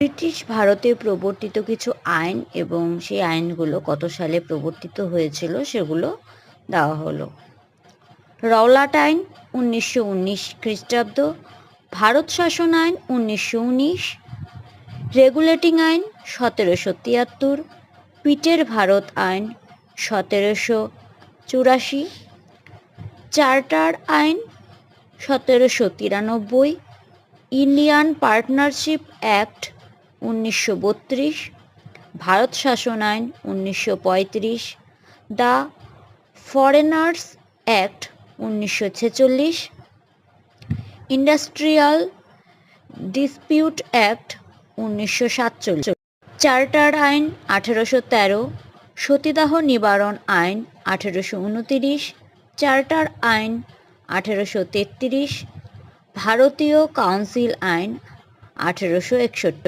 British ভারতে প্রবর্তিত কিছু আইন এবং সেই আইনগুলো কত সালে প্রবর্তিত হয়েছিল সেগুলো দেওয়া হলো। রওলাট আইন উনিশশো উনিশ খ্রিস্টাব্দ, ভারত শাসন আইন উনিশশো উনিশ, রেগুলেটিং আইন সতেরোশো তিয়াত্তর, পিটের ভারত আইন সতেরোশো চুরাশি, চার্টার আইন সতেরোশো তিরানব্বই, ইন্ডিয়ান পার্টনারশিপ অ্যাক্ট উনিশশো বত্রিশ, ভারত শাসন আইন উনিশশো পঁয়ত্রিশ, দ্য ফরেনার্স অ্যাক্ট উনিশশো ছেচল্লিশ, ইন্ডাস্ট্রিয়াল ডিসপিউট অ্যাক্ট উনিশশো সাতচল্লিশ, চার্টার আইন আঠেরোশো তেরো, সতীদাহ নিবারণ আইন আঠেরোশো উনতিরিশ, চার্টার আইন আঠেরোশো তেত্রিশ, ভারতীয় কাউন্সিল আইন আঠেরোশো একষট্টি।